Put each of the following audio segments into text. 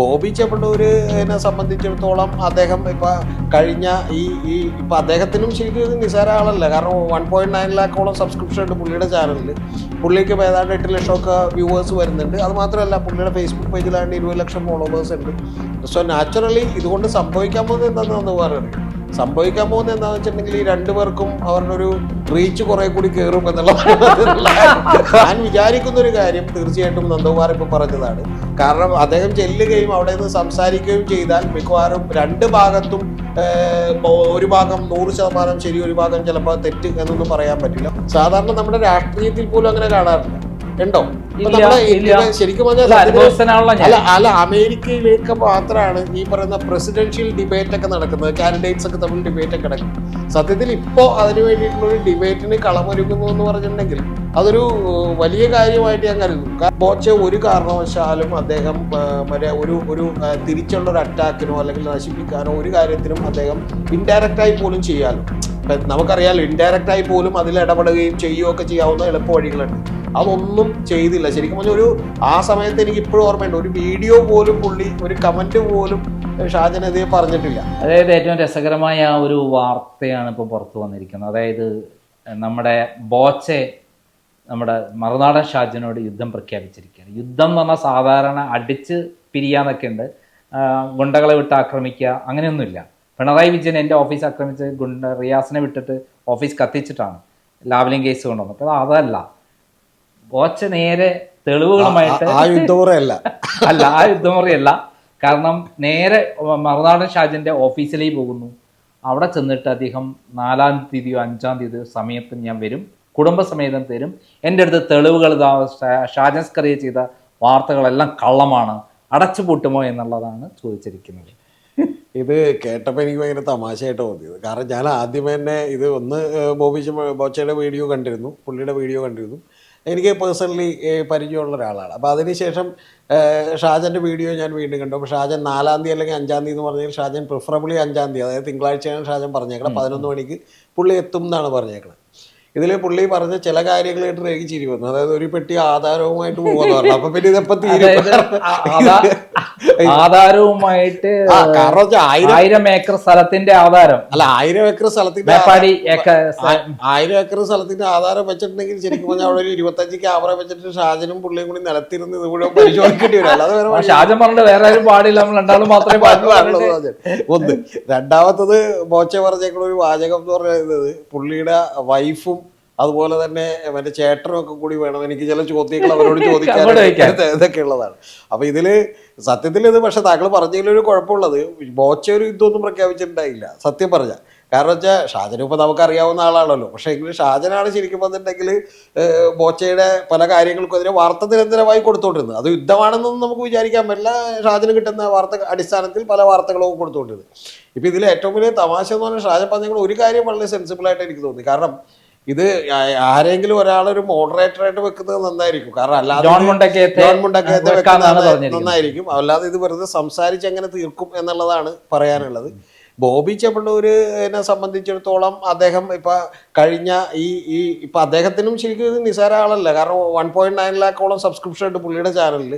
ബോബി ചെമ്മണ്ണൂരിനെ സംബന്ധിച്ചിടത്തോളം അദ്ദേഹം ഇപ്പൊ കഴിഞ്ഞ ഈ ഈ ഇപ്പൊ അദ്ദേഹത്തിനും ശരിക്കും നിസാര ആളല്ല കാരണം വൺ പോയിന്റ് നയൻ ലാക്കോളം സബ്സ്ക്രിപ്ഷൻ ഉണ്ട് പുള്ളിയുടെ ചാനലിൽ പുള്ളിക്ക് ഏതാണ്ട് എട്ട് ലക്ഷമൊക്കെ വ്യൂവേഴ്സ് വരുന്നുണ്ട്. അത് മാത്രമല്ല പുള്ളിയുടെ ഫേസ്ബുക്ക് പേജിലാണ്ട് ഇരുപത് ലക്ഷം ഫോളോവേഴ്സ് ഉണ്ട്. സോ നാച്ചുറലി ഇതുകൊണ്ട് സംഭവിക്കാൻ പോകുന്നത് എന്താണെന്ന് പറയാം സംഭവിക്കാൻ പോകുന്നത് എന്താണെന്ന് വെച്ചിട്ടുണ്ടെങ്കിൽ ഈ രണ്ടുപേർക്കും അവരുടെ ഒരു റീച്ച് കുറെ കൂടി കയറും എന്നുള്ള ഞാൻ വിചാരിക്കുന്ന ഒരു കാര്യം തീർച്ചയായിട്ടും നന്ദകുമാർ ഇപ്പൊ പറഞ്ഞതാണ്. കാരണം അദ്ദേഹം ചെല്ലുകയും അവിടെ നിന്ന് സംസാരിക്കുകയും ചെയ്താൽ മിക്കവാറും രണ്ട് ഭാഗത്തും ഒരു ഭാഗം നൂറ് ശതമാനം ശരി ഒരു ഭാഗം ചിലപ്പോൾ തെറ്റ് എന്നൊന്നും പറയാൻ പറ്റില്ല. സാധാരണ നമ്മുടെ രാഷ്ട്രീയത്തിൽ പോലും അങ്ങനെ കാണാറില്ല. ഉണ്ടോ? ശരിക്കും പറഞ്ഞാൽ അല്ല, അമേരിക്കയിലേക്ക് മാത്രമാണ് ഈ പറയുന്ന പ്രസിഡൻഷ്യൽ ഡിബേറ്റ് ഒക്കെ നടക്കുന്നത്. കാൻഡിഡേറ്റ്സ് ഒക്കെ തമ്മിൽ ഡിബേറ്റ് ഒക്കെ നടക്കും. സത്യത്തിൽ ഇപ്പോ അതിനു വേണ്ടിയിട്ടുള്ള ഒരു ഡിബേറ്റിന് കളമൊരുങ്ങുന്നു എന്ന് പറഞ്ഞിട്ടുണ്ടെങ്കിൽ അതൊരു വലിയ കാര്യമായിട്ട് ഞാൻ കരുതുന്നു. കാരണം ബോച്ചെ ഒരു കാരണവശാലും അദ്ദേഹം മറ്റേ ഒരു ഒരു തിരിച്ചുള്ള ഒരു അറ്റാക്കിനോ അല്ലെങ്കിൽ നശിപ്പിക്കാനോ ഒരു കാര്യത്തിനും അദ്ദേഹം ഇൻഡയറക്റ്റായി പോലും ചെയ്യാലോ നമുക്കറിയാലോ ഇൻഡയറക്റ്റായി പോലും അതിൽ ഇടപെടുകയും ചെയ്യുകയൊക്കെ ചെയ്യാവുന്ന എളുപ്പ വഴികളുണ്ട് അതൊന്നും ചെയ്തില്ല. ശരിക്കും പറഞ്ഞാൽ ഒരു ആ സമയത്ത് എനിക്ക് ഇപ്പോഴും ഓർമ്മയുണ്ട്. ഒരു വീഡിയോ പോലും പുള്ളി ഒരു കമന്റ് പോലും ഷാജനെതിരെ പറഞ്ഞിട്ടില്ല. അതായത് ഏറ്റവും രസകരമായ ആ ഒരു വാർത്തയാണ് ഇപ്പോൾ പുറത്തു വന്നിരിക്കുന്നത്. അതായത് നമ്മുടെ ബോച്ചെ നമ്മുടെ മറുനാടൻ ഷാജനോട് യുദ്ധം പ്രഖ്യാപിച്ചിരിക്കുകയാണ്. യുദ്ധം എന്ന് പറഞ്ഞാൽ സാധാരണ അടിച്ച് പിരിയാന്നൊക്കെ ഉണ്ട്. ഗുണ്ടകളെ വിട്ട് ആക്രമിക്കുക അങ്ങനെയൊന്നുമില്ല. പിണറായി വിജയൻ എന്റെ ഓഫീസ് ആക്രമിച്ച് ഗുണ്ട റിയാസിനെ വിട്ടിട്ട് ഓഫീസ് കത്തിച്ചിട്ടാണ് ലാവലിംഗ് കേസ് കൊണ്ടുവന്നത്. അപ്പോൾ അതല്ല. ബോച്ച നേരെ തെളിവുകളുമായിട്ട് ആ യുദ്ധമുറയല്ല. അല്ല ആ യുദ്ധമുറയല്ല. കാരണം നേരെ മറുനാടൻ ഷാജിന്റെ ഓഫീസിലേക്ക് പോകുന്നു. അവിടെ ചെന്നിട്ട് അദ്ദേഹം നാലാം തീയതിയോ അഞ്ചാം തീയതിയോ സമയത്ത് ഞാൻ വരും. കുടുംബസമേതം തരും. എന്റെ അടുത്ത് തെളിവുകൾ ഷാജൻസ്കറിയ ചെയ്ത വാർത്തകളെല്ലാം കള്ളമാണ്. അടച്ചു പൂട്ടുമോ എന്നുള്ളതാണ് ചോദിച്ചിരിക്കുന്നത്. ഇത് കേട്ടപ്പോൾ എനിക്ക് ഭയങ്കര തമാശയായിട്ട് തോന്നിയത്. കാരണം ഞാൻ ആദ്യം തന്നെ ഇത് ഒന്ന് ബോബി ബോച്ചയുടെ വീഡിയോ കണ്ടിരുന്നു. പുള്ളിയുടെ വീഡിയോ കണ്ടിരുന്നു. എനിക്ക് പേഴ്സണലി പരിചയമുള്ള ഒരാളാണ്. അപ്പോൾ അതിനുശേഷം ഷാജന്റെ വീഡിയോ ഞാൻ വീണ്ടും കണ്ടു. അപ്പോൾ ഷാജൻ നാലാം തീയതി അല്ലെങ്കിൽ അഞ്ചാം തീയതി എന്ന് പറഞ്ഞാൽ ഷാജൻ പ്രിഫറബിളി അഞ്ചാം തീയതി. അതായത് തിങ്കളാഴ്ചയാണ് ഷാജൻ പറഞ്ഞേക്കണം പതിനൊന്ന് മണിക്ക് പുള്ളി എത്തും എന്നാണ് പറഞ്ഞേക്കുന്നത് ഇതിൽ പുള്ളി പറഞ്ഞ ചില കാര്യങ്ങളായിട്ട് എനിക്ക് ചിരി വന്നു. അതായത് ഒരു പെട്ടി ആധാരവുമായിട്ട് പോകുമെന്ന് പറഞ്ഞു. അപ്പൊ പിന്നെ ഇതെപ്പോ തീരും. ആധാരവുമായിട്ട് കാരണം ആയിരം ഏക്കർ സ്ഥലത്തിന്റെ ആധാരം. അല്ല ആയിരം ഏക്കർ സ്ഥലത്തിന്റെ ആയിരം ഏക്കർ സ്ഥലത്തിന്റെ ആധാരം വെച്ചിട്ടുണ്ടെങ്കിൽ ശരിക്കും പറഞ്ഞാൽ അവിടെ ഒരു ഇരുപത്തഞ്ച് ക്യാമറ വെച്ചിട്ട് ഷാജനും പുള്ളിയും കൂടി നിലത്തിരുന്ന് ഇത് മുഴുവൻ പരിശോധിക്കേണ്ടി വരും. അല്ലാതെ വേറെ ഷാജൻ പറഞ്ഞിട്ട് വേറെ ആരും പാടില്ല. നമ്മൾ രണ്ടാളും മാത്രമേ പാടുള്ളൂ. ഒന്ന് രണ്ടാമത്തത് മോച്ച പറഞ്ഞേക്കുള്ള ഒരു വാചകം എന്ന് പറയുന്നത് പുള്ളിയുടെ വൈഫും അതുപോലെ തന്നെ മറ്റേ ചേട്ടനൊക്കെ കൂടി വേണം. എനിക്ക് ചില ചോദ്യങ്ങൾ അവരോട് ചോദിക്കാൻ. ഇതൊക്കെ ഉള്ളതാണ്. അപ്പൊ ഇതിൽ സത്യത്തിൽ ഇത് പക്ഷെ താങ്കൾ പറഞ്ഞതിലൊരു കുഴപ്പമുള്ളത്. ബോച്ച ഒരു യുദ്ധമൊന്നും പ്രഖ്യാപിച്ചിട്ടുണ്ടായില്ല. സത്യം പറഞ്ഞ. കാരണം വെച്ചാൽ ഷാജനും ഇപ്പം നമുക്ക് അറിയാവുന്ന ആളാണല്ലോ. പക്ഷേ എങ്കിലും ഷാജനാണ് ശരിക്കും വന്നിട്ടുണ്ടെങ്കിൽ ബോച്ചയുടെ പല കാര്യങ്ങൾക്കും അതിനെ വാർത്ത നിരന്തരമായി കൊടുത്തോണ്ടിരുന്നത്. അത് യുദ്ധമാണെന്നൊന്നും നമുക്ക് വിചാരിക്കാൻ പറ്റില്ല. ഷാജന് കിട്ടുന്ന വാർത്ത അടിസ്ഥാനത്തിൽ പല വാർത്തകളും കൊടുത്തോണ്ടിരുന്നത്. ഇപ്പം ഇതിൽ ഏറ്റവും വലിയ തമാശ എന്ന് പറഞ്ഞാൽ ഷാജൻ പറഞ്ഞ ഒരു കാര്യം വളരെ സെൻസിബിൾ ആയിട്ട് എനിക്ക് തോന്നി. കാരണം ഇത് ആരെങ്കിലും ഒരാളൊരു മോഡറേറ്റർ ആയിട്ട് വെക്കുന്നത് നന്നായിരിക്കും. കാരണം അല്ലാതെ ജോൺ മുണ്ടക്കയത്തെ ജോൺ മുണ്ടക്കയത്തെ വെക്കാന്നാണ് വെക്കുന്നത് നന്നായിരിക്കും. അല്ലാതെ ഇത് വെറുതെ സംസാരിച്ച് എങ്ങനെ തീർക്കും എന്നുള്ളതാണ് പറയാനുള്ളത്. ബോബി ചെമ്മണ്ണൂരിനെ സംബന്ധിച്ചിടത്തോളം അദ്ദേഹം ഇപ്പൊ കഴിഞ്ഞ ഈ ഈ ഇപ്പൊ അദ്ദേഹത്തിനും ശരിക്കും ഇത് നിസാര ആളല്ല. കാരണം വൺ പോയിന്റ് നയൻ ലാക്കോളം സബ്സ്ക്രിപ്ഷൻ ഉണ്ട് പുള്ളിയുടെ ചാനലിൽ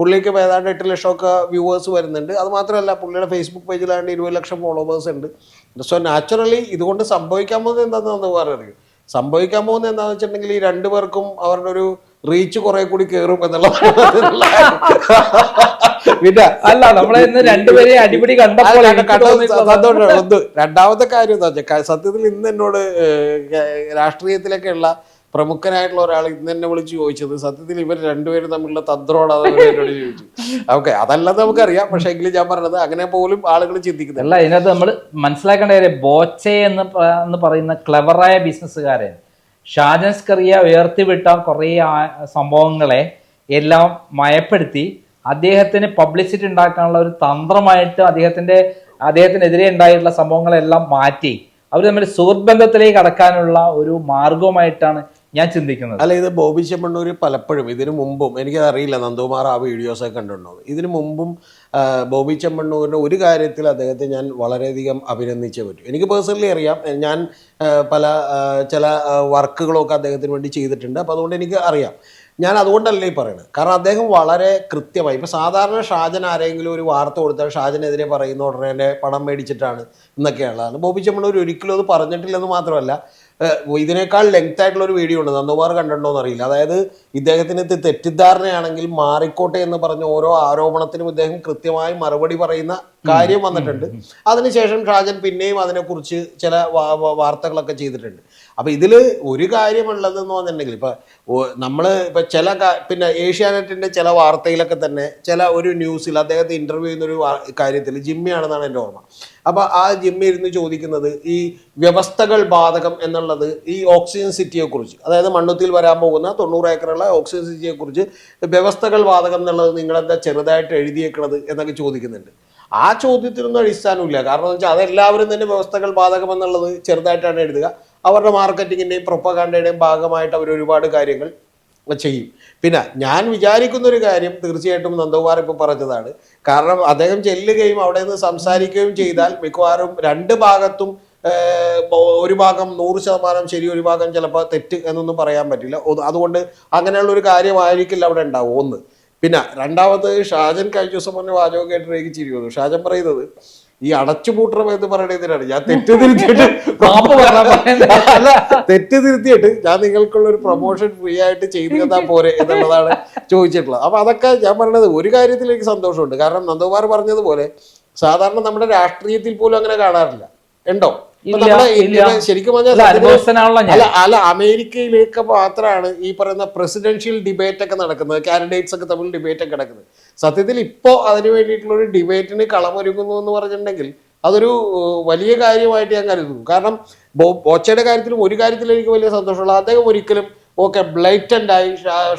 പുള്ളിക്ക് ഏതാണ്ട് എട്ട് ലക്ഷമൊക്കെ വ്യൂവേഴ്സ് വരുന്നുണ്ട്. അത് മാത്രമല്ല പുള്ളിയുടെ ഫേസ്ബുക്ക് പേജിലാണ്ട് ഇരുപത് ലക്ഷം ഫോളോവേഴ്സ് ഉണ്ട്. സോ നാച്ചുറലി ഇതുകൊണ്ട് സംഭവിക്കാൻ പോകുന്നത് എന്താണെന്ന് പറയുന്നത് സംഭവിക്കാൻ പോകുന്നത് എന്താണെന്ന് വെച്ചിട്ടുണ്ടെങ്കിൽ ഈ രണ്ടുപേർക്കും അവരുടെ ഒരു റീച്ച് കുറെ കൂടി കേറും എന്നുള്ള പിന്നെ അല്ല നമ്മളെ ഇന്ന് രണ്ടുപേരെ അടിപിടി കണ്ടപ്പോൾ. ഒന്ന് രണ്ടാമത്തെ കാര്യം എന്താ വെച്ചാൽ സത്യത്തിൽ ഇന്ന് എന്നോട് രാഷ്ട്രീയത്തിലൊക്കെയുള്ള പ്രമുഖനായിട്ടുള്ള ഒരാൾ ഇന്ന് എന്നെ വിളിച്ച് ചോദിച്ചത് സത്യത്തിൽ ഇവർ രണ്ടുപേരും തമ്മിലുള്ള അവർ എന്നോട് ചോദിച്ചു. ഓക്കെ അതല്ലെന്ന് നമുക്കറിയാം. പക്ഷെ എങ്കിലും ഞാൻ പറഞ്ഞത് അങ്ങനെ പോലും ആളുകൾ ചിന്തിക്കുന്നില്ല. അല്ല ഇതിനകത്ത് നമ്മൾ മനസ്സിലാക്കേണ്ട കാര്യം ബോച്ചെ എന്ന് എന്ന് പറയുന്ന ക്ലവറായ ബിസിനസ്സുകാരൻ ഷാജൻസ് കറിയ ഉയർത്തിവിട്ട കുറേ സംഭവങ്ങളെ എല്ലാം മയപ്പെടുത്തി അദ്ദേഹത്തിന് പബ്ലിസിറ്റി ഉണ്ടാക്കാനുള്ള ഒരു തന്ത്രമായിട്ട് അദ്ദേഹത്തിന്റെ അദ്ദേഹത്തിനെതിരെ ഉണ്ടായിട്ടുള്ള സംഭവങ്ങളെല്ലാം മാറ്റി. അവർ തമ്മിൽ സുഹൃത്ത് ബന്ധത്തിലേക്ക് കടക്കാനുള്ള ഒരു മാർഗവുമായിട്ടാണ് ഞാൻ ചിന്തിക്കുന്നത്. അല്ല ഇത് ബോബി ചെമ്മണ്ണൂര് പലപ്പോഴും ഇതിനു മുമ്പും എനിക്കത് അറിയില്ല നന്ദകുമാർ ആ വീഡിയോസ് ഒക്കെ കണ്ടിട്ടുണ്ടോ? ഇതിനു മുമ്പും ബോബി ചെമ്മണ്ണൂരിന്റെ ഒരു കാര്യത്തിൽ അദ്ദേഹത്തെ ഞാൻ വളരെയധികം അഭിനന്ദിച്ചേ പറ്റും. എനിക്ക് പേഴ്സണലി അറിയാം ഞാൻ പല ചില വർക്കുകളൊക്കെ അദ്ദേഹത്തിന് വേണ്ടി ചെയ്തിട്ടുണ്ട് അപ്പോൾ അതുകൊണ്ട് എനിക്ക് അറിയാം. ഞാൻ അതുകൊണ്ടല്ല ഈ പറയുന്നത് കാരണം അദ്ദേഹം വളരെ കൃത്യമായി ഇപ്പം സാധാരണ ഷാജൻ ആരെങ്കിലും ഒരു വാർത്ത കൊടുത്താൽ ഷാജനെതിരെ പറയുന്ന ഉടനെ പണം മേടിച്ചിട്ടാണ് എന്നൊക്കെയുള്ളതാണ്. ബോബി ചെമ്മണ്ണൂർ ഒരിക്കലും അത് പറഞ്ഞിട്ടില്ലെന്ന് മാത്രമല്ല ഇതിനേക്കാൾ ലെങ്ത് ആയിട്ടുള്ള ഒരു വീഡിയോ ഉണ്ട്. നന്ദകുമാർ കണ്ടിട്ടുണ്ടോ എന്നറിയില്ല. അതായത് ഇദ്ദേഹത്തിന് തെറ്റിദ്ധാരണയാണെങ്കിൽ മാറിക്കോട്ടെ എന്ന് പറഞ്ഞ ഓരോ ആരോപണത്തിനും ഇദ്ദേഹം കൃത്യമായി മറുപടി പറയുന്ന കാര്യം വന്നിട്ടുണ്ട്. അതിനുശേഷം ഷാജൻ പിന്നെയും അതിനെക്കുറിച്ച് ചില വാർത്തകളൊക്കെ ചെയ്തിട്ടുണ്ട്. അപ്പൊ ഇതിൽ ഒരു കാര്യമുള്ളതെന്ന് പറഞ്ഞിട്ടുണ്ടെങ്കിൽ ഇപ്പൊ നമ്മൾ നമ്മൾ ഇപ്പൊ ചില പിന്നെ ഏഷ്യാനെറ്റിന്റെ ചില വാർത്തയിലൊക്കെ തന്നെ ചില ഒരു ന്യൂസിൽ അദ്ദേഹത്തെ ഇന്റർവ്യൂ ചെയ്യുന്ന ഒരു വാ- കാര്യത്തിൽ ജിമ്മിയാണെന്നാണ് എന്റെ ഓർമ്മ. അപ്പോൾ ആ ജിമ്മി ഇരുന്ന് ചോദിക്കുന്നത് ഈ വ്യവസ്ഥകൾ ബാധകം എന്നുള്ളത് ഈ ഓക്സിജൻ സിറ്റിയെ കുറിച്ച് അതായത് മണ്ണുത്തിൽ വരാൻ പോകുന്ന തൊണ്ണൂറ് ഏക്കറുള്ള ഓക്സിജൻ സിറ്റിയെ കുറിച്ച് വ്യവസ്ഥകൾ ബാധകം എന്നുള്ളത് നിങ്ങളെന്താ ചെറുതായിട്ട് എഴുതിയേക്കണത് എന്നൊക്കെ ചോദിക്കുന്നുണ്ട്. ആ ചോദ്യത്തിനൊന്നും അടിസ്ഥാനമില്ല. കാരണം എന്ന് വെച്ചാൽ അതെല്ലാവരും തന്നെ വ്യവസ്ഥകൾ ബാധകമെന്നുള്ളത് ചെറുതായിട്ടാണ് എഴുതുക. അവരുടെ മാർക്കറ്റിങ്ങിന്റെയും പ്രൊപ്പകാണ്ടയുടെയും ഭാഗമായിട്ട് അവർ ഒരുപാട് കാര്യങ്ങൾ ചെയ്യും. പിന്നെ ഞാൻ വിചാരിക്കുന്ന ഒരു കാര്യം തീർച്ചയായിട്ടും നന്ദകുമാർ ഇപ്പോൾ പറഞ്ഞതാണ്. കാരണം അദ്ദേഹം ചെല്ലുകയും അവിടെ നിന്ന് സംസാരിക്കുകയും ചെയ്താൽ മിക്കവാറും രണ്ട് ഭാഗത്തും ഒരു ഭാഗം നൂറ് ശതമാനം ശരി ഒരു ഭാഗം ചിലപ്പോൾ തെറ്റ് എന്നൊന്നും പറയാൻ പറ്റില്ല. അതുകൊണ്ട് അങ്ങനെയുള്ള ഒരു കാര്യമായിരിക്കില്ല അവിടെ ഉണ്ടാവും ഒന്ന്. പിന്നെ രണ്ടാമത് ഷാജൻ കഴിഞ്ഞ ദിവസം പറഞ്ഞ വാചകം കേട്ടിട്ട് എനിക്ക് ചിരി ഷാജൻ പറയുന്നത് ഈ അടച്ചുപൂട്ടണം എന്ന് പറയുന്നതിനാണ് ഞാൻ തെറ്റ് തിരുത്തിയിട്ട് മാപ്പ് പറഞ്ഞാ പറയുന്നത്. അല്ല തെറ്റ് തിരുത്തിയിട്ട് ഞാൻ നിങ്ങൾക്കുള്ള ഒരു പ്രൊമോഷൻ ഫ്രീ ആയിട്ട് ചെയ്തു തന്നാ പോരെ എന്നുള്ളതാണ് ചോദിച്ചിട്ടുള്ളത്. അപ്പൊ അതൊക്കെ ഞാൻ പറയുന്നത് ഒരു കാര്യത്തിൽ എനിക്ക് സന്തോഷമുണ്ട്. കാരണം നന്ദകുമാർ പറഞ്ഞതുപോലെ സാധാരണ നമ്മുടെ രാഷ്ട്രീയത്തിൽ പോലും അങ്ങനെ കാണാറില്ല. ഉണ്ടോ? ശരിക്കും പറഞ്ഞാൽ അല്ല അമേരിക്കയിലേക്ക് മാത്രമാണ് ഈ പറയുന്ന പ്രസിഡൻഷ്യൽ ഡിബേറ്റ് ഒക്കെ നടക്കുന്നത്. കാൻഡിഡേറ്റ്സ് ഒക്കെ തമ്മിൽ ഡിബേറ്റ് ഒക്കെ നടക്കുന്നത്. സത്യത്തിൽ ഇപ്പോൾ അതിന് വേണ്ടിയിട്ടുള്ള ഒരു ഡിബേറ്റിന് കളമൊരുങ്ങുന്നു എന്ന് പറഞ്ഞിട്ടുണ്ടെങ്കിൽ അതൊരു വലിയ കാര്യമായിട്ട് ഞാൻ കരുതുന്നു. കാരണം ബോച്ചയുടെ കാര്യത്തിലും ഒരു കാര്യത്തിൽ എനിക്ക് വലിയ സന്തോഷമുള്ള അദ്ദേഹം ഒരിക്കലും ഓക്കെ ബ്ലൈറ്റന്റ് ആയി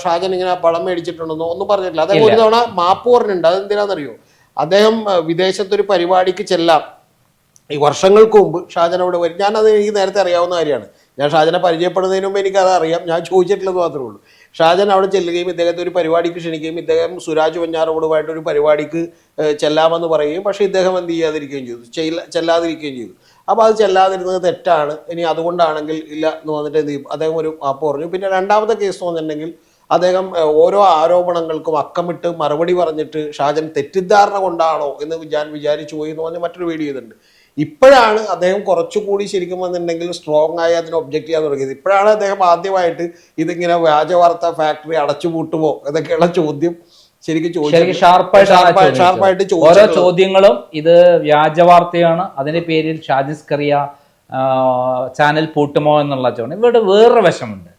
ഷാജൻ ഇങ്ങനെ പണം മേടിച്ചിട്ടുണ്ടെന്നോ ഒന്നും പറഞ്ഞിട്ടില്ല. അദ്ദേഹം ഒരു തവണ മാപ്പ് പറഞ്ഞിട്ടുണ്ട്. അതെന്തിനാണെന്നറിയോ അദ്ദേഹം വിദേശത്തൊരു പരിപാടിക്ക് ചെല്ലാം. ഈ വർഷങ്ങൾക്ക് മുമ്പ് ഷാജൻ അവിടെ വരും. ഞാനത് എനിക്ക് നേരത്തെ അറിയാവുന്ന കാര്യമാണ്. ഞാൻ ഷാജനെ പരിചയപ്പെടുന്നതിന് മുമ്പ് എനിക്കത് അറിയാം ഞാൻ ചോദിച്ചിട്ടുള്ളത് മാത്രമേ ഉള്ളൂ. ഷാജൻ അവിടെ ചെല്ലുകയും ഇദ്ദേഹത്തെ ഒരു പരിപാടിക്ക് ക്ഷണിക്കുകയും ഇദ്ദേഹം സുരാജ് വഞ്ഞാറോടുമായിട്ട് ഒരു പരിപാടിക്ക് ചെല്ലാമെന്ന് പറയുകയും പക്ഷേ ഇദ്ദേഹം എന്ത് ചെയ്യാതിരിക്കുകയും ചെയ്തു. ചെല്ലാതിരിക്കുകയും ചെയ്തു. അപ്പോൾ അത് ചെല്ലാതിരുന്നത് തെറ്റാണ്. ഇനി അതുകൊണ്ടാണെങ്കിൽ ഇല്ല എന്ന് വന്നിട്ട് അദ്ദേഹം ഒരു മാപ്പ് പറഞ്ഞു. പിന്നെ രണ്ടാമത്തെ കേസ് എന്ന് പറഞ്ഞിട്ടുണ്ടെങ്കിൽ അദ്ദേഹം ഓരോ ആരോപണങ്ങൾക്കും അക്കമിട്ട് മറുപടി പറഞ്ഞിട്ട് ഷാജൻ തെറ്റിദ്ധാരണ കൊണ്ടാണോ എന്ന് ഞാൻ വിചാരിച്ചു പോയി എന്ന് പറഞ്ഞ് മറ്റൊരു വീഡിയോ ചെയ്തിട്ടുണ്ട് ഇപ്പോഴാണ് അദ്ദേഹം കുറച്ചുകൂടി ശരിക്കും വന്നിട്ടുണ്ടെങ്കിൽ സ്ട്രോങ് ആയി അതിനെ ഒബ്ജക്റ്റ് ചെയ്യാൻ തുടങ്ങിയത്. ഇപ്പോഴാണ് അദ്ദേഹം ആദ്യമായിട്ട് ഇതിങ്ങനെ വ്യാജവാർത്ത ഫാക്ടറി അടച്ചുപൂട്ടുമോ എന്നൊക്കെയുള്ള ചോദ്യം ശരിക്കും ഷാർപ്പായിട്ട്. ഓരോ ചോദ്യങ്ങളും ഇത് വ്യാജവാർത്തയാണ്. അതിന്റെ പേരിൽ ഷാജിസ് കറിയ ചാനൽ പൂട്ടുമോ എന്നുള്ള ചോദ്യം. ഇവിടെ വേറൊരു വശമുണ്ട്.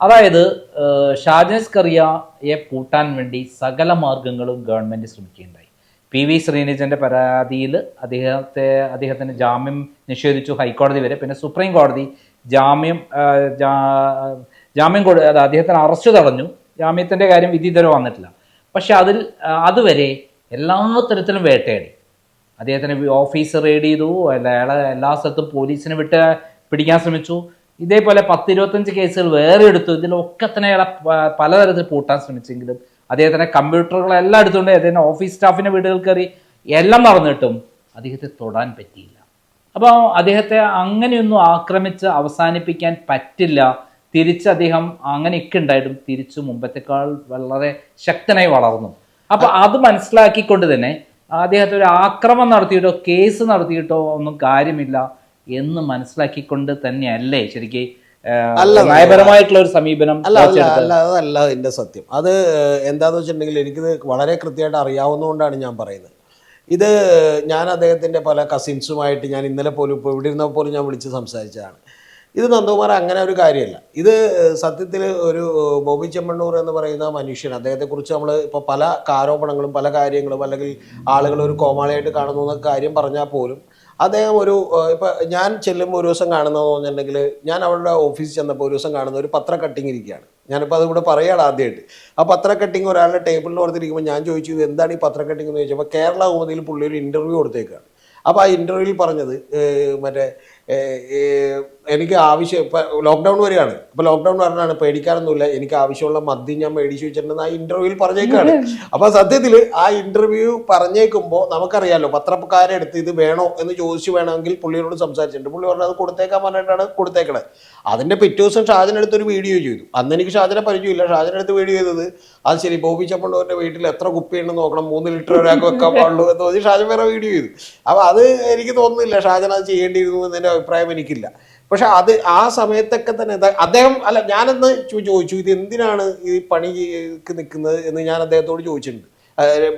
അതായത് ഏഹ്, ഷാജിസ് കറിയയെ പൂട്ടാൻ വേണ്ടി സകല മാർഗങ്ങളും ഗവൺമെന്റ് ശ്രമിക്കുകയുണ്ടായി. പി വി ശ്രീനിജന്റെ പരാതിയിൽ അദ്ദേഹത്തെ അദ്ദേഹത്തിന് ജാമ്യം നിഷേധിച്ചു ഹൈക്കോടതി വരെ. പിന്നെ സുപ്രീം കോടതി ജാമ്യം ജാമ്യം കൊടു അത് അദ്ദേഹത്തിന് അറസ്റ്റ് തടഞ്ഞു. ജാമ്യത്തിന്റെ കാര്യം വിധി വന്നിട്ടില്ല. പക്ഷെ അതിൽ അതുവരെ എല്ലാ തരത്തിലും വേട്ടയാടി. അദ്ദേഹത്തിന് ഓഫീസ് റെയ്ഡ് ചെയ്തു അയാളെ എല്ലാ സ്ഥലത്തും പോലീസിനെ വിട്ട് പിടിക്കാൻ ശ്രമിച്ചു. ഇതേപോലെ പത്തിരുപത്തഞ്ച് കേസുകൾ വേറെ എടുത്തു ഇതിലൊക്കെ തന്നെ അയാളെ പലതരത്തിൽ പൂട്ടാൻ ശ്രമിച്ചെങ്കിലും അദ്ദേഹത്തിന്റെ കമ്പ്യൂട്ടറുകളെല്ലാം എടുത്തുകൊണ്ട് അദ്ദേഹം ഓഫീസ് സ്റ്റാഫിന്റെ വീടുകൾ കയറി എല്ലാം നടന്നിട്ടും അദ്ദേഹത്തെ തൊടാൻ പറ്റിയില്ല. അപ്പോൾ അദ്ദേഹത്തെ അങ്ങനെയൊന്നും ആക്രമിച്ച് അവസാനിപ്പിക്കാൻ പറ്റില്ല. തിരിച്ച് അദ്ദേഹം അങ്ങനെയൊക്കെ ഉണ്ടായിട്ടും തിരിച്ചു മുമ്പത്തേക്കാൾ വളരെ ശക്തനായി വളർന്നു. അപ്പോൾ അത് മനസ്സിലാക്കിക്കൊണ്ട് തന്നെ അദ്ദേഹത്തെ ഒരു ആക്രമം നടത്തിയിട്ടോ കേസ് നടത്തിയിട്ടോ ഒന്നും കാര്യമില്ല എന്ന് മനസ്സിലാക്കിക്കൊണ്ട് തന്നെയല്ലേ ശരിക്കും നയപരമായിട്ടുള്ള ഒരു സമീപനം അല്ല അല്ല അല്ല അതല്ല അതിന്റെ സത്യം. അത് എന്താന്ന് വെച്ചിട്ടുണ്ടെങ്കിൽ എനിക്കിത് വളരെ കൃത്യമായിട്ട് അറിയാവുന്നതുകൊണ്ടാണ് ഞാൻ പറയുന്നത്. ഇത് ഞാൻ അദ്ദേഹത്തിന്റെ പല കസിൻസുമായിട്ട് ഞാൻ ഇന്നലെ പോലും ഇപ്പോൾ ഇവിടെ ഇരുന്നപ്പോൾ പോലും ഞാൻ വിളിച്ച് സംസാരിച്ചതാണ്. ഇത് നന്ദകുമാർ അങ്ങനെ ഒരു കാര്യമല്ല. ഇത് സത്യത്തിൽ ഒരു ബോബി ചെമ്മണ്ണൂർ എന്ന് പറയുന്ന മനുഷ്യൻ അദ്ദേഹത്തെക്കുറിച്ച് നമ്മൾ ഇപ്പോൾ പല ആരോപണങ്ങളും പല കാര്യങ്ങളും അല്ലെങ്കിൽ ആളുകൾ ഒരു കോമാളിയായിട്ട് കാണുന്നു എന്നൊക്കെ കാര്യം പറഞ്ഞാൽ പോലും അദ്ദേഹം ഒരു ഇപ്പൊ ഞാൻ ചെല്ലുമ്പോൾ ഒരു ദിവസം കാണുന്നതെന്ന് പറഞ്ഞിട്ടുണ്ടെങ്കിൽ ഞാൻ അവളുടെ ഓഫീസിൽ ചെന്നപ്പോൾ ഒരു ദിവസം കാണുന്ന ഒരു പത്ര കട്ടിങ് ഇരിക്കുകയാണ്. ഞാനിപ്പോൾ അതുകൂടെ പറയുകയാണ് ആദ്യമായിട്ട് ആ പത്ര കട്ടിങ് ഒരാളുടെ ടേബിളിൽ ഓർത്തിരിക്കുമ്പോൾ ഞാൻ ചോദിച്ചു ഇത് എന്താണ് ഈ പത്ര കട്ടിങ് എന്ന്? ചോദിച്ചപ്പോൾ കേരള ഭൂമതിയിൽ പുള്ളി ഒരു ഇന്റർവ്യൂ കൊടുത്തേക്കാണ്. അപ്പോൾ ആ ഇന്റർവ്യൂവിൽ പറഞ്ഞത് മറ്റേ എനിക്ക് ആവശ്യം ഇപ്പം ലോക്ക്ഡൌൺ വരികയാണ് അപ്പൊ ലോക്ക്ഡൌൺ പറഞ്ഞാണ് പേടിക്കാറൊന്നുമില്ല എനിക്ക് ആവശ്യമുള്ള മദ്യം ഞാൻ മേടിച്ചു വെച്ചിട്ടുണ്ടെന്ന് ആ ഇന്റർവ്യൂവിൽ പറഞ്ഞേക്കാണ്. അപ്പൊ സത്യത്തിൽ ആ ഇന്റർവ്യൂ പറഞ്ഞേക്കുമ്പോൾ നമുക്കറിയാലോ പത്രക്കാരെ എടുത്ത് ഇത് വേണോ എന്ന് ചോദിച്ചു വേണമെങ്കിൽ പുള്ളിയോട് സംസാരിച്ചിട്ടുണ്ട്. പുള്ളി പറഞ്ഞത് അത് കൊടുത്തേക്കാൻ പറഞ്ഞിട്ടാണ് കൊടുത്തേക്കണത് അതിന്റെ പിറ്റേ ദിവസം ഷാജൻ എടുത്തൊരു വീഡിയോ ചെയ്തു. അന്ന് എനിക്ക് ഷാജനെ പരിചയമില്ല. ഷാജൻ അടുത്ത് വീഡിയോ ചെയ്തത് അത് ശരി ബോബി ചപ്പണ്ടോന്റെ വീട്ടിൽ എത്ര കുപ്പിയുണ്ടെന്ന് നോക്കണം. മൂന്ന് ലിറ്റർ ഒരാൾക്ക് വെക്കാൻ പാടുള്ളൂ എന്ന് തോന്നി ഷാജൻ വേറെ വീഡിയോ ചെയ്തു. അപ്പൊ അത് എനിക്ക് തോന്നുന്നില്ല ഷാജൻ അത് ചെയ്യേണ്ടിയിരുന്നു എന്നതിന്റെ അഭിപ്രായം എനിക്കില്ല. പക്ഷെ അത് ആ സമയത്തൊക്കെ തന്നെ അദ്ദേഹം അല്ല ഞാനെന്ന് ചോദിച്ചു ഇത് എന്തിനാണ് ഈ പണിക്ക് നിൽക്കുന്നത്? എന്ന് ഞാൻ അദ്ദേഹത്തോട് ചോദിച്ചിട്ടുണ്ട്.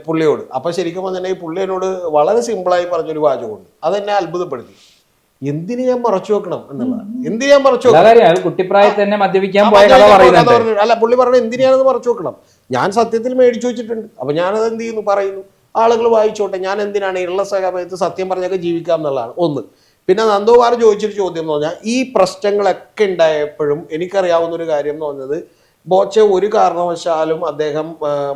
പുള്ളിയോട്. അപ്പം ശരിക്കും പറഞ്ഞിട്ടുണ്ടെങ്കിൽ പുള്ളി എന്നോട് വളരെ സിമ്പിളായി പറഞ്ഞൊരു വാചകമുണ്ട്. അതെന്നെ അത്ഭുതപ്പെടുത്തി. എന്തിനു ഞാൻ മറച്ചു വെക്കണം എന്നുള്ളതാണ്. എന്തിനു ഞാൻ മറച്ചു വെക്കണം? കുട്ടിപ്രായത്തിൽ തന്നെ മദ്യപിക്കാൻ പോയ അല്ല പുള്ളി പറഞ്ഞു എന്തിനാണെന്ന് മറച്ചു വെക്കണം? ഞാൻ സത്യത്തിൽ മേടിച്ചു വെച്ചിട്ടുണ്ട്. അപ്പൊ ഞാനത് എന്ത് ചെയ്യുന്നു? പറയുന്നു. ആളുകൾ വായിച്ചോട്ടെ ഞാൻ എന്തിനാണ് ഉള്ള സമയത്ത് സത്യം പറഞ്ഞൊക്കെ ജീവിക്കാം എന്നുള്ളതാണ്. ഒന്ന്. പിന്നെ നന്ദകുമാർ ചോദിച്ചൊരു ചോദ്യം എന്ന് പറഞ്ഞാൽ ഈ പ്രശ്നങ്ങളൊക്കെ ഉണ്ടായപ്പോഴും എനിക്കറിയാവുന്ന ഒരു കാര്യം എന്ന് പറഞ്ഞത് ബോച്ചെ ഒരു കാരണവശാലും അദ്ദേഹം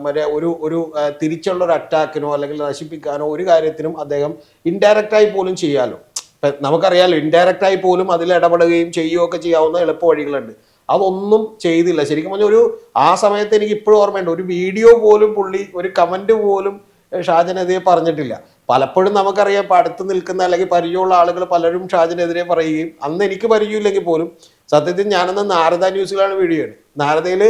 മറ്റേ ഒരു ഒരു തിരിച്ചുള്ള ഒരു അറ്റാക്കിനോ അല്ലെങ്കിൽ നശിപ്പിക്കാനോ ഒരു കാര്യത്തിനും അദ്ദേഹം ഇൻഡയറക്റ്റായി പോലും ചെയ്യാലോ. ഇപ്പം നമുക്കറിയാലോ ഇൻഡയറക്റ്റായി പോലും അതിൽ ഇടപെടുകയും ചെയ്യുകയൊക്കെ ചെയ്യാവുന്ന എളുപ്പ വഴികളുണ്ട് അതൊന്നും ചെയ്തില്ല. ശരിക്കും പറഞ്ഞാൽ ഒരു ആ സമയത്ത് എനിക്ക് ഇപ്പോഴും ഓർമ്മയുണ്ട്. ഒരു വീഡിയോ പോലും പുള്ളി ഒരു കമന്റ് പോലും ഷാജിനെതിരെ പറഞ്ഞിട്ടില്ല. പലപ്പോഴും നമുക്കറിയാം ഇപ്പം അടുത്ത് നിൽക്കുന്ന അല്ലെങ്കിൽ പരിചയമുള്ള ആളുകൾ പലരും ഷാജിനെതിരെ പറയുകയും അന്ന് എനിക്ക് പരിചയമില്ലെങ്കിൽ പോലും സത്യത്തിൽ ഞാനന്ന് നാരദ ന്യൂസിലാണ് വീഡിയോ നാരദയിൽ